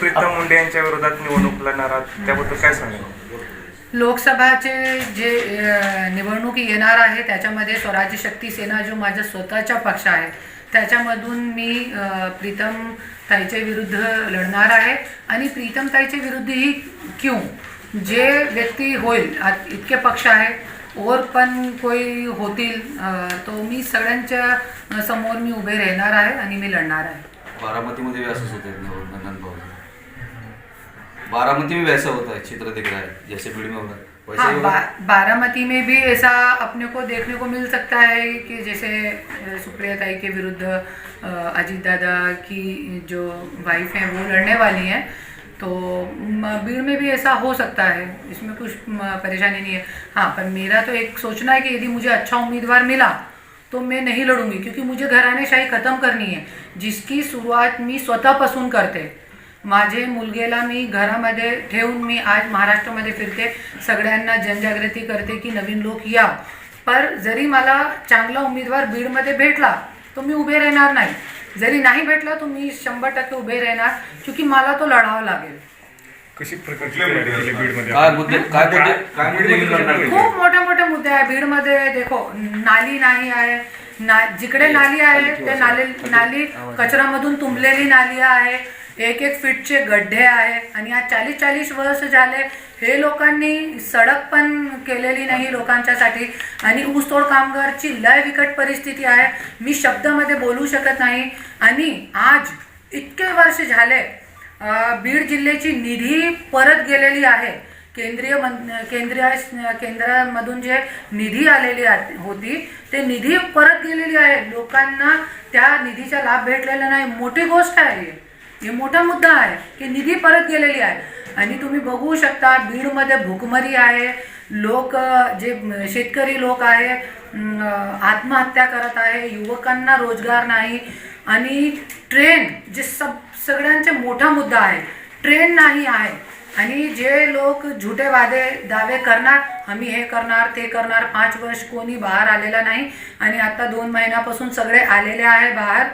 प्रीतम मुंडे यांच्या विरोधात निवडणूक लढणार आहात त्याबद्दल काय सांगाल? लोकसभाचे जे निवडणूक येणार आहे त्याच्यामध्ये स्वराज्य शक्ती सेना जो माझा स्वतःचा पक्ष आहे त्याच्यामधून मी प्रीतम ताईच्या विरुद्ध लढणार आहे. आणि प्रीतम ताईच्या विरुद्ध ही क्यों जे व्यक्ती होईल इतके पक्ष आहे और पण कोई होतील तो मी सगळ्यांच्या समोर मी उभे राहणार आहे आणि मी लढणार आहे. बारामतीमध्ये असंच होत बारामती में वैसा होता है चित्र दिख रहा है जैसे भीड़ में होगा वैसे हाँ बा, बारामती में भी ऐसा अपने को देखने को मिल सकता है कि जैसे सुप्रिया ताई के विरुद्ध अजीत दादा की जो वाइफ है वो लड़ने वाली हैं तो भीड़ में भी ऐसा हो सकता है इसमें कुछ परेशानी नहीं है। हाँ पर मेरा तो एक सोचना है कि यदि मुझे अच्छा उम्मीदवार मिला तो मैं नहीं लड़ूँगी क्योंकि मुझे घराणेशाही खत्म करनी है जिसकी सुरुवात मी स्वतःपासून करते। माझे मुलगेला मी घरामध्ये ठेवून मी आज महाराष्ट्रामध्ये फिरते. सगळ्यांना जनजागृती करते की नवीन लोक या. पर जरी मला चांगला उमेदवार बीडमध्ये भेटला तो मी उभे राहणार नाही. जरी नाही भेटला तो मी शंभर टक्के उभे राहणार क्योंकि मला तो लढावा लागेल. कशी? खूप मोठे मोठे मुद्दे आहे. बीडमध्ये देखो नाली नाही आहे. ना जिकडे नाली आहे ते नाली नाली कचरामधून तुंबलेली नाली आहे. एक एक फीटचे गड्डे आहे आणि आज चाळीस चाळीस वर्ष झाले हे लोकांनी सडक पण केलेली नाही लोकांच्यासाठी आणि ऊसतोड कामगारची लय विकट परिस्थिती आहे. मी शब्दामध्ये बोलू शकत नाही. आणि आज इतके वर्ष झाले बीड जिल्ह्याची निधी परत गेलेली आहे. केंद्रीय मन केंद्रीय केंद्रामधून जे निधी आलेली होती ते निधी परत गेलेली आहे. लोकांना त्या निधीचा लाभ भेटलेला नाही. मोठी गोष्ट आहे हे मोठा मुद्दा आहे की निधी परत गेलेली आहे. आणि तुम्ही बघू शकता बीडमध्ये भूकमरी आहे. लोक जे शेतकरी लोक आहे आत्महत्या करत आहे. युवकांना रोजगार नाही. आणि ट्रेन जे सब सगळ्यांचे मोठा मुद्दा आहे. ट्रेन नाही आहे. आणि जे लोक झुटे वादे दावे करणार आम्ही हे करणार ते करणार पाच वर्ष कोणी बाहेर आलेला नाही. आणि आता दोन महिन्यापासून सगळे आलेले आहे बाहेर.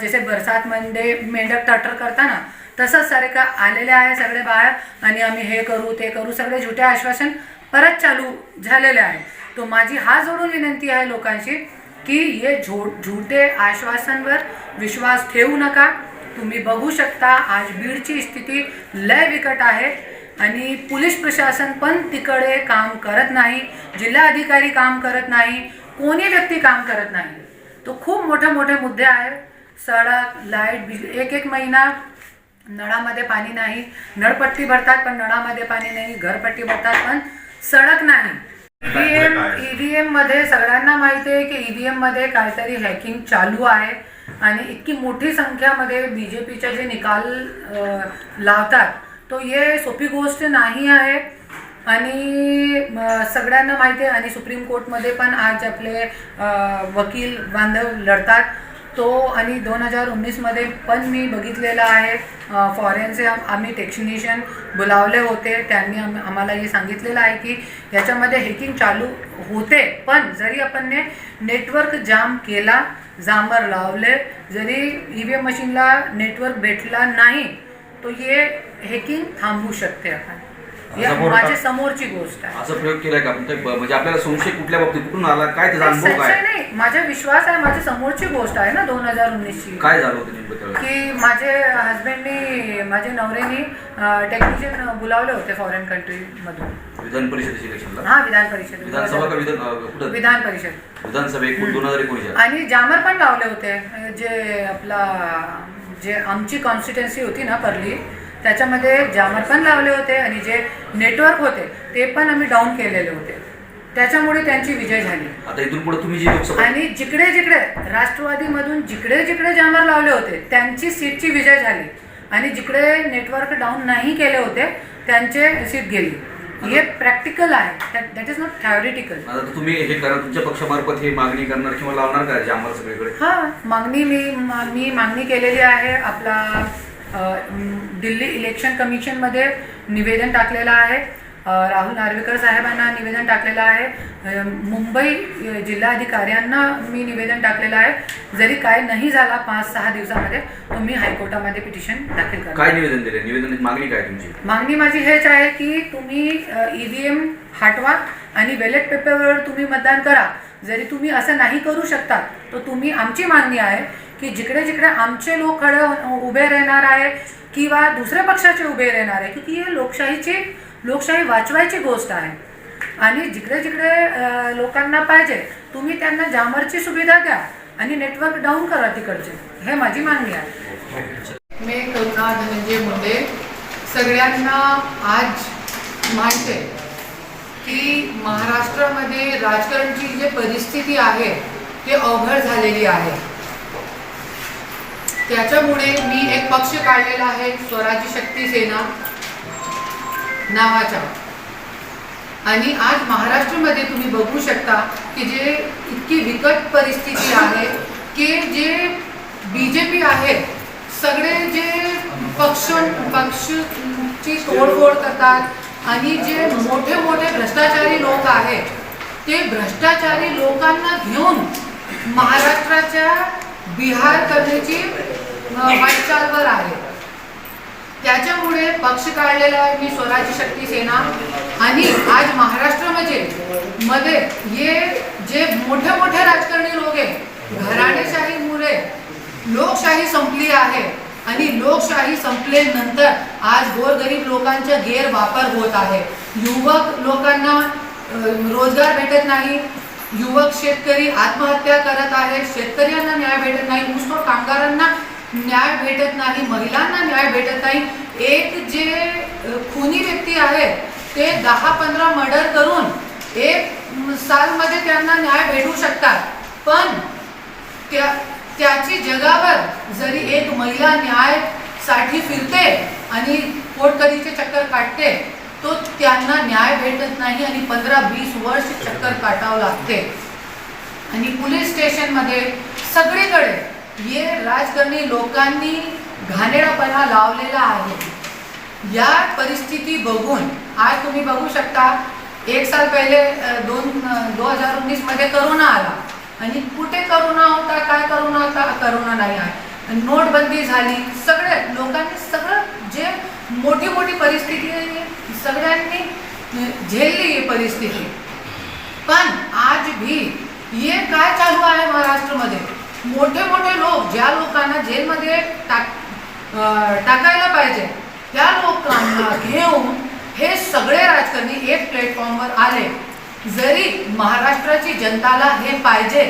जसे बरसातमध्ये मेंढक टटर करताना तसंच सारे का आलेले आहे सगळे बाहेर आणि आम्ही हे करू ते करू सगळे झुटे आश्वासन परत चालू झालेले आहे. तो माझी हा जोडून विनंती आहे लोकांशी की हे झो झुटे आश्वासनवर विश्वास ठेवू नका. तुम्ही बघू शकता आज बीडची स्थिती लय बिकट आहे आणि पोलीस प्रशासन पण तिकडे काम करत नाही जिल्हा अधिकारी काम करत नाही कोणी व्यक्ती काम करत नाही. तो खूप मोठे मोठे मुद्दे आहेत. सडक लाइट बिजली एक एक महिना नळामध्ये पाणी नाही. नळपट्टी भरतात पण नळामध्ये पाणी नाही. घरपट्टी भरतात पण सडक नाही. ईव्हीएम ईव्हीएममध्ये सगळ्यांना माहिती आहे की ईव्हीएममध्ये काहीतरी हॅकिंग चालू आहे आणि इतकी मोठी संख्यामध्ये बीजेपीचे जे निकाल लावतात तो हे सोपी गोष्ट नाही आहे. आणि सगळ्यांना माहिती आहे आणि सुप्रीम कोर्टमध्ये पण आज आपले वकील बांधव लढतात. तो आणि दोन हजार उन्नीसमध्ये पण मी बघितलेलं आहे. फॉरेनचे आम्ही टेक्निशियन बोलावले होते. त्यांनी आम आम्हाला हे सांगितलेलं आहे की याच्यामध्ये हॅकिंग चालू होते पण जरी आपण नेटवर्क जाम केला जांबर लावले जरी ई व्ही एम मशीनला नेटवर्क भेटला नाही तो हे हॅकिंग थांबवू शकते आपण. या असं बोलता- माझ्या समोरची गोष्ट आहे. असा प्रयोग केलाय का? म्हणजे म्हणजे आपल्याला संशय कुठल्या बाबतीत कुठून आला काय त्याचा अनुभव संशय काय? नाही. माझा विश्वास आहे माझ्या समोरची गोष्ट आहे ना दोन हजार उन्नीसची. काय झालं होतं नेमकं त्यावेळेस? की माझे हस्बंडनी माझे नवऱ्यानी टेक्निशियन बोलावले होते फॉरेन कंट्रीमधून विधान परिषदेच्या इलेक्शनला हा विधान परिषद. विधानसभा का विधान अं, कुठं? विधान परिषद. विधानसभा दोन हजार आणि जामर पण लावले होते. जे आपला जे आमची कॉन्स्टिट्युन्सी होती ना परली त्याच्यामध्ये जामर पण लावले होते आणि जे नेटवर्क होते ते पण आम्ही डाऊन केलेले होते. त्याच्यामुळे त्यांची विजय झाली. आता इथून पुढे तुम्ही जी लोकसभा आणि जिकडे जिकडे राष्ट्रवादीमधून जिकडे जिकडे जामर लावले होते त्यांची सीटची विजय झाली. आणि जिकडे नेटवर्क डाऊन नाही केले होते त्यांचे सीट गेली. हे प्रॅक्टिकल आहे. दॅट इज नॉट थॅरिटिकल आता तुम्ही हे करणार तुमच्या पक्षामार्फत हे मागणी करणार किंवा लावणार का जे आम्हाला सगळीकडे? हा मागणी मी मा- मागणी केलेली आहे. आपला दिल्ली इलेक्शन कमिशनमध्ये निवेदन टाकलेलं आहे. राहुल नार्वेकर साहेबांना निवेदन टाकलेलं आहे. मुंबई अ, जिल्हाधिकाऱ्यांना मी निवेदन टाकलेलं आहे. जरी काय नाही झाला पाच सहा दिवसामध्ये तुम्ही हायकोर्टामध्ये पिटिशन दाखल करा. काय निवेदन दिले? निवेदनाची मागणी काय तुमची? मागणी माझी हेच आहे की तुम्ही ईव्हीएम हटवा आणि बॅलेट पेपरवर तुम्ही मतदान करा. जरी तुम्ही असं नाही करू शकता तर तुम्ही आमची मागणी आहे की जिकडे जिकडे आमचे लोक खडे उभे राहणार आहे किंवा दुसऱ्या पक्षाचे उभे राहणार आहे की हे लोकशाहीची लोकशाही वाचवायची गोष्ट आहे. आणि जिकडे जिकडे लोकांना पाहिजे तुम्ही त्यांना जामरची सुविधा द्या आणि नेटवर्क डाऊन करा तिकडचे. हे माझी मागणी आहे. मी करुणा म्हणजे धनंजय मुंडे. सगळ्यांना आज माहिती आहे की महाराष्ट्रामध्ये राजकारणची जी परिस्थिती आहे ते अवघड झालेली आहे. त्याच्यामुळे मी एक पक्ष काढलेला आहे स्वराज्य शक्ती सेना नावाचा आणि आज महाराष्ट्रामध्ये तुम्ही बघू शकता की जे इतकी विकट परिस्थिती आहे की जे बी जे पी आहे सगळे जे पक्ष पक्षची तोडफोड करतात आणि जे मोठे मोठे भ्रष्टाचारी लोक आहेत ते भ्रष्टाचारी लोकांना घेऊन महाराष्ट्राच्या बिहार कथेची वाटचालवर आहे. त्याच्यामुळे पक्ष काढलेला आहे मी स्वराज्य शक्ती सेना. आणि आज महाराष्ट्रामध्ये मध्ये हे जे मोठे मोठे राजकारणी लोक आहे घराणेशाहीमुळे लोकशाही संपली आहे. आणि लोकशाही संपल्यानंतर आज गोरगरीब लोकांचा गैरवापर होत आहे. युवक लोकांना रोजगार भेटत नाही युवक शेतकरी आत्महत्या करत आहेत शेतकऱ्यांना न्याय भेटत नाही. ऊसतोड कामगारांना न्याय भेटत नाही. महिलांना न्याय भेटत नाही. एक जे खुनी व्यक्ती आहे ते दहा पंधरा मर्डर करून एक सालमध्ये त्यांना न्याय भेटू शकतात. पण त्या त्याची जगावर जरी एक महिला न्यायसाठी फिरते आणि पोटकरीचे चक्कर काढते तो त्यांना न्याय भेटत नाही आणि पंधरा वीस वर्ष चक्कर काटावं लागते. आणि पोलीस स्टेशनमध्ये सगळीकडे ये राजकारणी लोकांनी घाणेरापणा लावलेला आहे. या परिस्थिती बघून आज तुम्ही बघू शकता एक साल पहिले दोन दोन हजार उन्नीसमध्ये करोना आला. आणि कुठे करोना होता काय करोना होता? करोना नाही आहे. नोटबंदी झाली. सगळे लोकांनी सगळं जे मोठी मोठी परिस्थिती आहे, सगळ्यांनी झेलली ही परिस्थिती. पण आज भी ये काय चालू आहे महाराष्ट्रामध्ये? मोठे मोठे लोक ज्या लोकांना जेलमध्ये टाक टाकायला पाहिजे त्या लोकांना घेऊन हे सगळे राजकारणी एक प्लॅटफॉर्मवर आले. जरी महाराष्ट्राची जनताला हे पाहिजे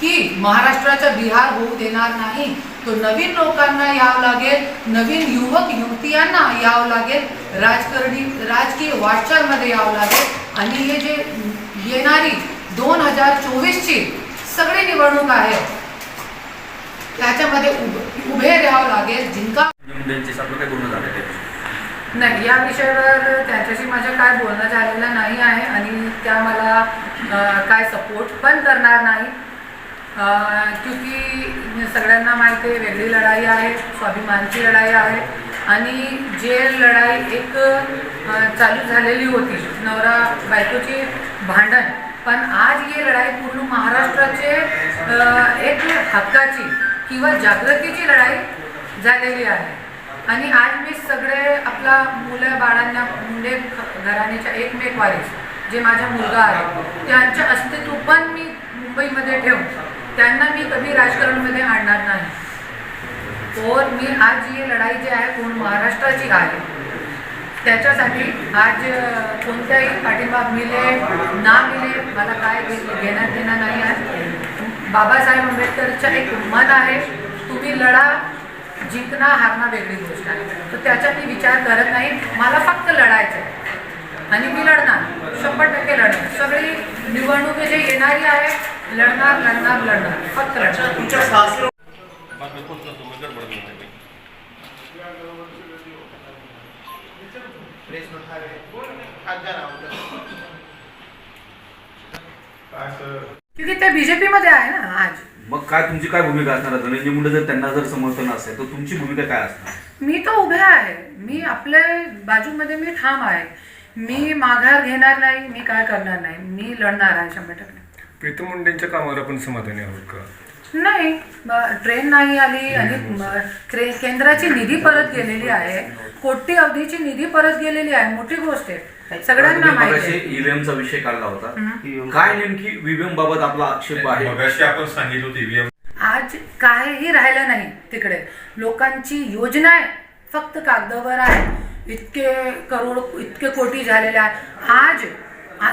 की महाराष्ट्राचा बिहार होऊ देणार नाही तो नवीन लोकांना यावं लागेल नवीन युवक युवतियांना यावं लागेल राजकारणी राजकीय वाटचालमध्ये यावं लागेल. आणि हे जे येणारी दोन हजार चोवीसची सगळी निवडणूक आहे त्याच्यामध्ये उभ उभे राहावं लागेल जिंका? नाही या विषयावर त्यांच्याशी माझं काय बोलणं झालेलं नाही आहे आणि त्या मला काय सपोर्ट पण करणार नाही. अं, क्योंकि सगळ्यांना माहिती आहे वेगळी लढाई आहे स्वाभिमानची लढाई आहे. आणि जे लढाई एक चालू झालेली होती नवरा बायकोची भांडण. पण आज ही लढाई पूर्ण महाराष्ट्राचे एक हक्काची किंवा जागृतीची लढाई झालेली आहे. आणि आज मी सगळे आपला मुलं बाळांना मुंडे घराण्याच्या एकमेक वारीस जे माझा मुलगा आहे त्यांचं अस्तित्व पण मी मुंबईमध्ये ठेवून त्यांना मी कधी राजकारणामध्ये आणणार नाही. और मी आज ही लढाई जी आहे पूर्ण महाराष्ट्राची आहे. त्याच्यासाठी आज कोणत्याही पाठिंबा मिले ना मिले मला काय घेणार घेण्यात देणं नाही आहे बाबासाहेब आंबेडकरचं एक मत आहे तुम्ही लढा जिंकणं हारणं वेगळी गोष्ट आहे. तर त्याचा मी विचार करत नाही मला फक्त लढायचं आहे आणि मी लढणार शंभर टक्के लढणार. सगळी निवडणूक जे येणारी आहे लढणार लढणार लढणार फक्त लढणार. क्योंकि ते बीजेपी मध्ये आहे. ना आज. मग काय तुमची काय भूमिका असणार आहे? धनंजय मुंडे जर त्यांना जर समर्थन असेल तर तुमची भूमिका काय असणार? मी तर उभे आहे. मी आपल्या बाजूमध्ये मी ठाम आहे. मी माघार घेणार नाही मी काय करणार नाही. मी लढणार आहे शंभर टक्के. प्रीतम मुंडेंच्या कामावर आपण समाधानी आहोत का? नाही ट्रेन नाही आली आणि केंद्राची निधी परत गेलेली आहे. कोटी अवधीची निधी परत गेलेली आहे. मोठी गोष्ट आहे. सगळ्यांना माहिती आहे. ईव्हीएमचा विषय काढला होता. काय नेमकी ईव्हीएम बाबत आपला आक्षेप आहे? मगाशी आपण सांगितलं होतं ईव्हीएम आज काहीही राहिलं नाही तिकडे. लोकांची योजना आहे. फक्त कागदावर आहे. इतके करोड इतके कोटी झालेले आहे. आज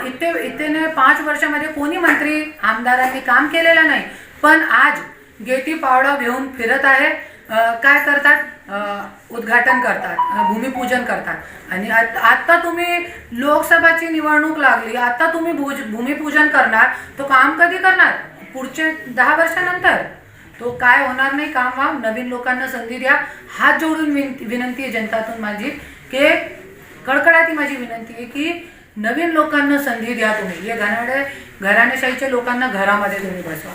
इथे इथे ने पाच वर्षामध्ये कोणी मंत्री आमदारांनी काम केलेलं नाही. पण आज गेटी पावडा घेऊन फिरत आहे. काय करतात? उद्घाटन करतात. भूमिपूजन करतात. आणि आत्ता तुम्ही लोकसभाची निवडणूक लागली. आता तुम्ही भूज भूमिपूजन करणार. तो काम कधी करणार? पुढचे दहा वर्षानंतर. तो काय होणार नाही काम वाम. नवीन लोकांना संधी द्या. हात जोडून विन- विनंती आहे जनतातून माझी. की कडकडाती माझी विनंती आहे की नवीन लोकांना संधी द्या तुम्ही. हे घराडे घराणेशाहीच्या लोकांना घरामध्ये तुम्ही बसवा.